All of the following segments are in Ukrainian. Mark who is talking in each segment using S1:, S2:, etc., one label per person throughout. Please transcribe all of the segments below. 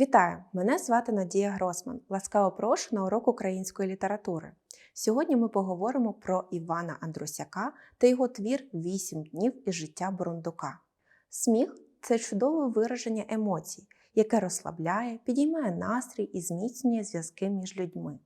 S1: Вітаю! Мене звати Надія Гросман. Ласкаво прошу на урок української літератури. Сьогодні ми поговоримо про Івана Андрусяка та його твір Вісім днів із життя Бурундука. Сміх це чудове вираження емоцій, яке розслабляє, підіймає настрій і зміцнює зв'язки між людьми.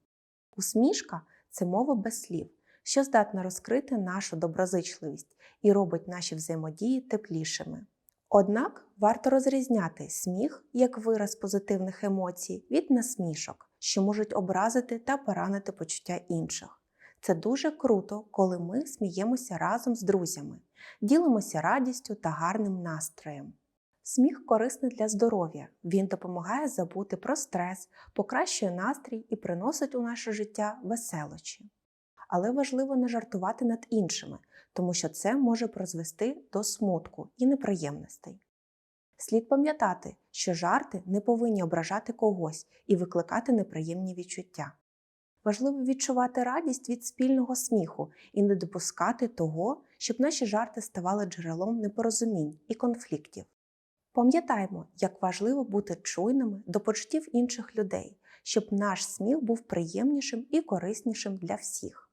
S1: Усмішка це мова без слів, що здатна розкрити нашу доброзичливість і робить наші взаємодії теплішими. Однак варто розрізняти сміх як вираз позитивних емоцій від насмішок, що можуть образити та поранити почуття інших. Це дуже круто, коли ми сміємося разом з друзями, ділимося радістю та гарним настроєм. Сміх корисний для здоров'я, він допомагає забути про стрес, покращує настрій і приносить у наше життя веселощі. Але важливо не жартувати над іншими, тому що це може призвести до смутку і неприємностей. Слід пам'ятати, що жарти не повинні ображати когось і викликати неприємні відчуття. Важливо відчувати радість від спільного сміху і не допускати того, щоб наші жарти ставали джерелом непорозумінь і конфліктів. Пам'ятаймо, як важливо бути чуйними до почуттів інших людей, щоб наш сміх був приємнішим і кориснішим для всіх.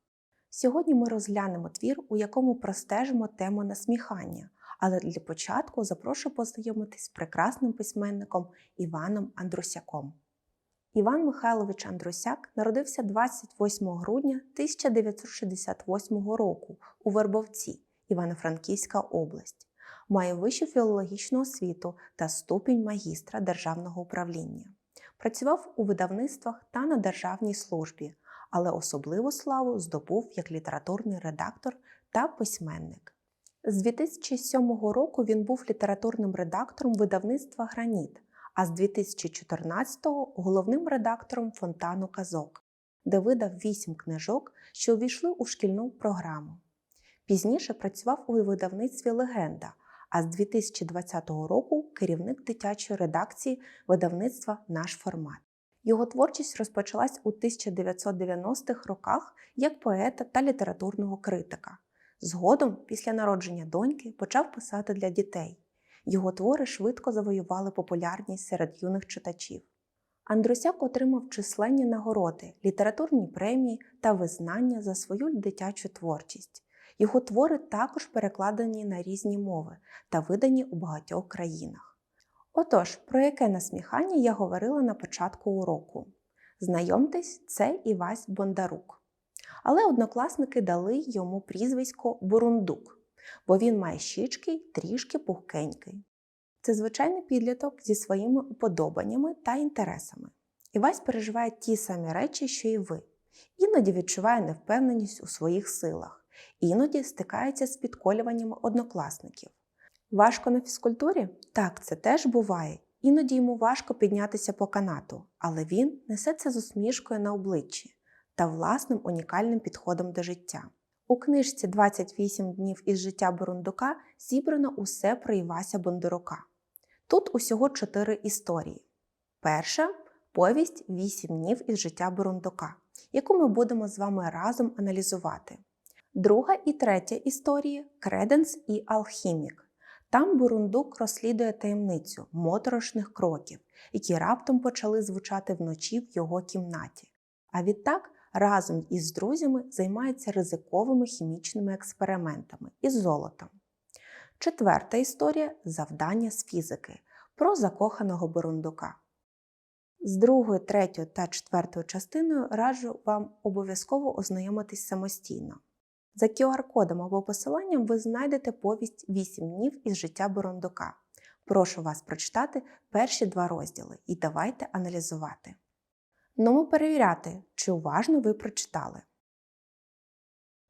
S1: Сьогодні ми розглянемо твір, у якому простежимо тему насміхання, але для початку запрошую познайомитись з прекрасним письменником Іваном Андрусяком. Іван Михайлович Андрусяк народився 28 грудня 1968 року у Вербовці, Івано-Франківська область. Має вищу філологічну освіту та ступінь магістра державного управління. Працював у видавництвах та на державній службі, але особливу славу здобув як літературний редактор та письменник. З 2007 року він був літературним редактором видавництва Граніт, а з 2014-го головним редактором фонтану казок, де видав вісім книжок, що увійшли у шкільну програму. Пізніше працював у видавництві Легенда, а з 2020 року керівник дитячої редакції видавництва Наш формат. Його творчість розпочалась у 1990-х роках як поета та літературного критика. Згодом, після народження доньки, почав писати для дітей. Його твори швидко завоювали популярність серед юних читачів. Андрусяк отримав численні нагороди, літературні премії та визнання за свою дитячу творчість. Його твори також перекладені на різні мови та видані у багатьох країнах. Отож, про яке насміхання я говорила на початку уроку. Знайомтесь, це Івась Бондарук. Але однокласники дали йому прізвисько Бурундук, бо він має щічки й трішки пухкенький. Це звичайний підліток зі своїми уподобаннями та інтересами. Івась переживає ті самі речі, що і ви. Іноді відчуває невпевненість у своїх силах, іноді стикається з підколюваннями однокласників. Важко на фізкультурі? Так, це теж буває. Іноді йому важко піднятися по канату, але він несе це з усмішкою на обличчі та власним унікальним підходом до життя. У книжці «28 днів із життя Бурундука зібрано усе про Івася Бондарука. Тут усього чотири історії. Перша повість «8 днів із життя Бурундука, яку ми будемо з вами разом аналізувати. Друга і третя історії Креденс і Алхімік. Там Бурундук розслідує таємницю моторошних кроків, які раптом почали звучати вночі в його кімнаті. А відтак разом із друзями займається ризиковими хімічними експериментами із золотом. Четверта історія завдання з фізики про закоханого Бурундука. З другою, третьою та четвертою частиною раджу вам обов'язково ознайомитись самостійно. За QR-кодом або посиланням ви знайдете повість 8 днів із життя Бурундука. Прошу вас прочитати перші два розділи і давайте аналізувати. Ну, перевіряти, чи уважно ви прочитали.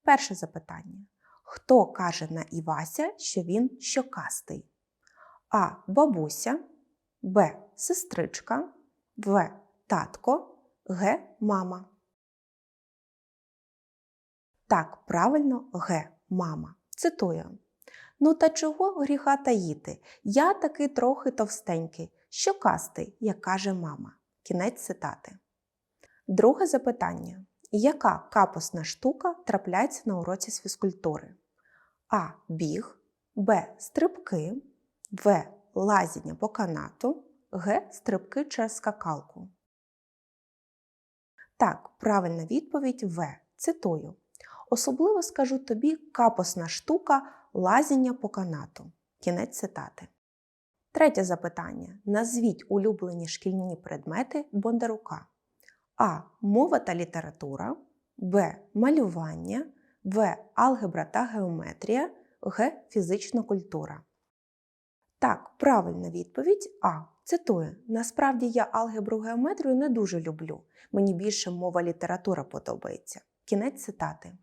S1: Перше запитання. Хто каже на Івася, що він щокастий? А. Бабуся, Б. Сестричка, В. Татко, Г. Мама. Так, правильно, Г. Мама. Цитую. Ну та чого гріха таїти? Я таки трохи товстенький, щокастий, як каже мама. Кінець цитати. Друге запитання. Яка капосна штука трапляється на уроці з фізкультури? А. Біг, Б. Стрибки, В. Лазіння по канату, Г. Стрибки через скакалку. Так, правильна відповідь В. Цитую. Особливо скажу тобі капосна штука лазіння по канату. Кінець цитати. Третє запитання. Назвіть улюблені шкільні предмети Бондарука. А. Мова та література. Б. Малювання. В. Алгебра та геометрія. Г. Фізична культура. Так, правильна відповідь А. Цитую: Насправді я алгебру геометрію не дуже люблю. Мені більше мова література подобається. Кінець цитати.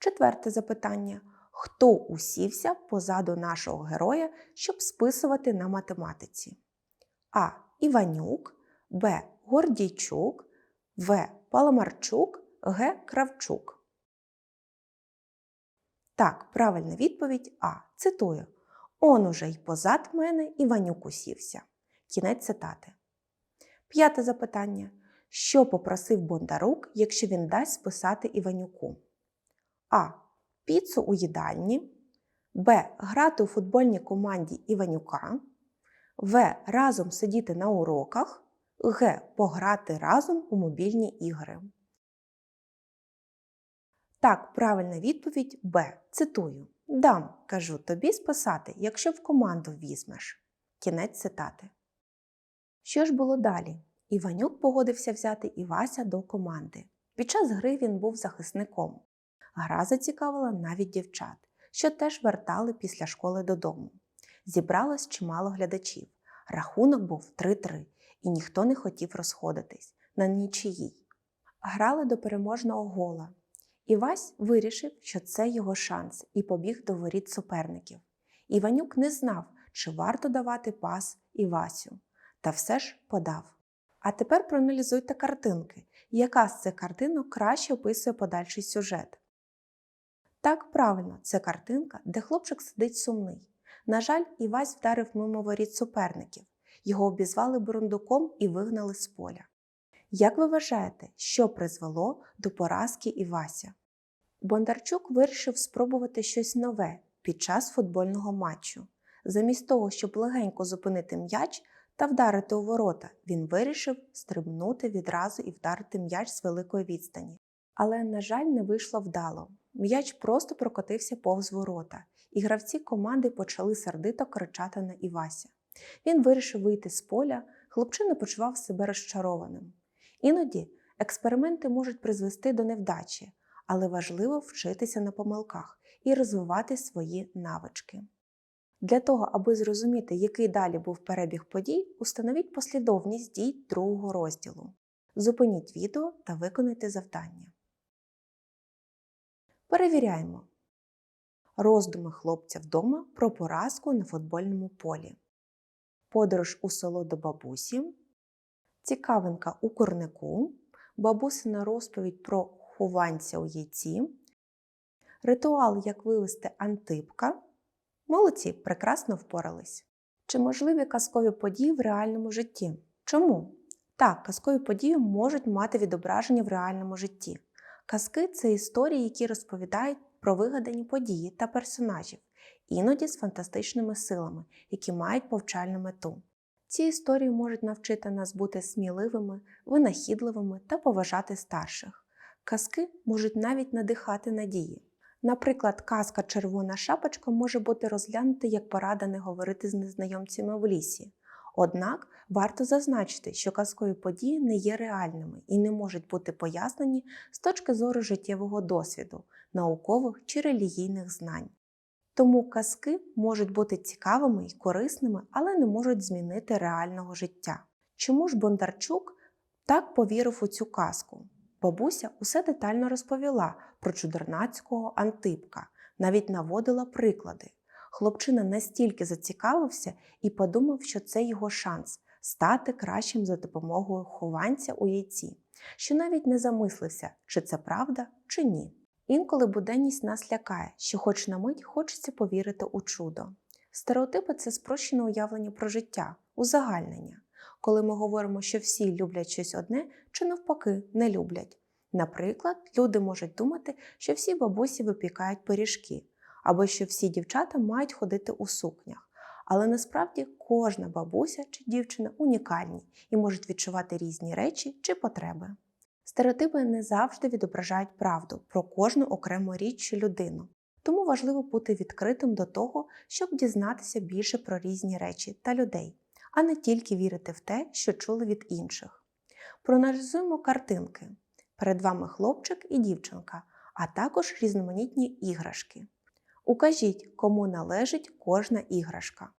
S1: Четверте запитання. Хто усівся позаду нашого героя, щоб списувати на математиці? А. Іванюк, Б. Гордійчук, В. Паламарчук, Г. Кравчук. Так, правильна відповідь А. Цитую. Он уже й позад мене Іванюк усівся. Кінець цитати. П'яте запитання. Що попросив Бондарук, якщо він дасть списати Іванюку? А. Піцу у їдальні. Б. Грати у футбольній команді Іванюка. В. Разом сидіти на уроках. Г. Пограти разом у мобільні ігри. Так, правильна відповідь Б. Цитую. Дам, кажу тобі списати, якщо в команду візьмеш. Кінець цитати. Що ж було далі? Іванюк погодився взяти Івася до команди. Під час гри він був захисником. Гра зацікавила навіть дівчат, що теж вертали після школи додому. Зібралось чимало глядачів. Рахунок був 3-3, і ніхто не хотів розходитись на нічиїй. Грали до переможного гола. Івась вирішив, що це його шанс, і побіг до воріт суперників. Іванюк не знав, чи варто давати пас Івасю, та все ж подав. А тепер проаналізуйте картинки, яка з цих картинок краще описує подальший сюжет. Так, правильно, це картинка, де хлопчик сидить сумний. На жаль, Івась вдарив мимо воріт суперників. Його обізвали бурундуком і вигнали з поля. Як ви вважаєте, що призвело до поразки Івася? Бондарчук вирішив спробувати щось нове під час футбольного матчу. Замість того, щоб легенько зупинити м'яч та вдарити у ворота, він вирішив стрибнути відразу і вдарити м'яч з великої відстані. Але, на жаль, не вийшло вдало. М'яч просто прокотився повз ворота, і гравці команди почали сердито кричати на Івася. Він вирішив вийти з поля, хлопчина почував себе розчарованим. Іноді експерименти можуть призвести до невдачі, але важливо вчитися на помилках і розвивати свої навички. Для того, аби зрозуміти, який далі був перебіг подій, установіть послідовність дій другого розділу. Зупиніть відео та виконайте завдання. Перевіряємо. Роздуми хлопця вдома про поразку на футбольному полі. Подорож у село до бабусі. Цікавинка у курнику. Бабусина розповідь про хованця у яйці. Ритуал, як вивести антипка. Молодці прекрасно впорались. Чи можливі казкові події в реальному житті? Чому? Так, казкові події можуть мати відображення в реальному житті. Казки це історії, які розповідають про вигадані події та персонажів, іноді з фантастичними силами, які мають повчальну мету. Ці історії можуть навчити нас бути сміливими, винахідливими та поважати старших. Казки можуть навіть надихати надії. Наприклад, казка Червона шапочка може бути розглянута як порада не говорити з незнайомцями в лісі. Однак варто зазначити, що казкові події не є реальними і не можуть бути пояснені з точки зору життєвого досвіду, наукових чи релігійних знань. Тому казки можуть бути цікавими і корисними, але не можуть змінити реального життя. Чому ж Бондарчук так повірив у цю казку? Бабуся усе детально розповіла про чудернацького Антипка, навіть наводила приклади. Хлопчина настільки зацікавився і подумав, що це його шанс стати кращим за допомогою хованця у яйці, що навіть не замислився, чи це правда, чи ні. Інколи буденність нас лякає, що хоч на мить хочеться повірити у чудо. Стереотипи це спрощене уявлення про життя, узагальнення, коли ми говоримо, що всі люблять щось одне чи навпаки не люблять. Наприклад, люди можуть думати, що всі бабусі випікають пиріжки, або що всі дівчата мають ходити у сукнях, Але насправді кожна бабуся чи дівчина унікальні і можуть відчувати різні речі чи потреби. Стереотипи не завжди відображають правду про кожну окрему річ чи людину, тому важливо бути відкритим до того, щоб дізнатися більше про різні речі та людей, а не тільки вірити в те, що чули від інших. Проаналізуємо картинки. Перед вами хлопчик і дівчинка, а також різноманітні іграшки. Укажіть, кому належить кожна іграшка.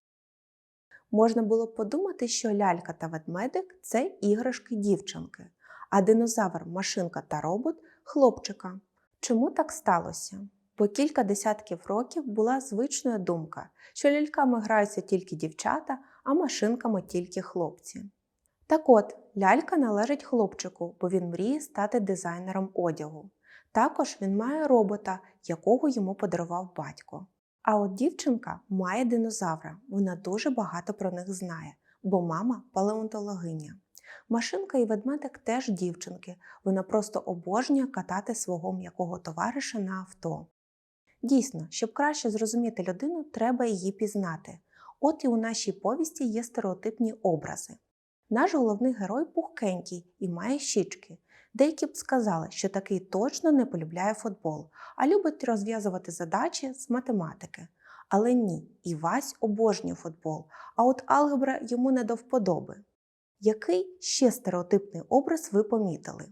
S1: Можна було б подумати, що лялька та ведмедик це іграшки дівчинки, а динозавр, машинка та робот хлопчика. Чому так сталося? Бо кілька десятків років була звичною думка, що ляльками граються тільки дівчата, а машинками тільки хлопці. Так от, лялька належить хлопчику, бо він мріє стати дизайнером одягу. Також він має робота, якого йому подарував батько. А от дівчинка має динозавра, вона дуже багато про них знає, бо мама палеонтологиня. Машинка і ведмедик теж дівчинки, вона просто обожнює катати свого м'якого товариша на авто. Дійсно, щоб краще зрозуміти людину, треба її пізнати. От і у нашій повісті є стереотипні образи. Наш головний герой пухкенький і має щічки. Деякі б сказали, що такий точно не полюбляє футбол, а любить розв'язувати задачі з математики. Але ні, Івась обожнює футбол, а от алгебра йому не до вподоби. Який ще стереотипний образ ви помітили?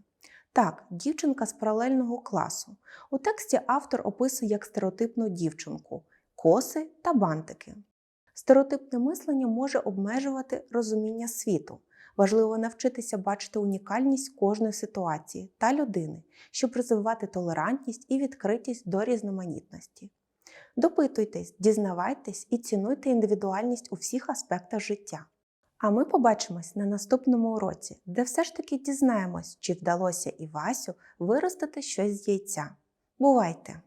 S1: Так, дівчинка з паралельного класу. У тексті автор описує як стереотипну дівчинку, коси та бантики. Стереотипне мислення може обмежувати розуміння світу. Важливо навчитися бачити унікальність кожної ситуації та людини, щоб розвивати толерантність і відкритість до різноманітності. Допитуйтесь, дізнавайтесь і цінуйте індивідуальність у всіх аспектах життя. А ми побачимось на наступному уроці, де все ж таки дізнаємось, чи вдалося Івасю виростити щось з яйця. Бувайте!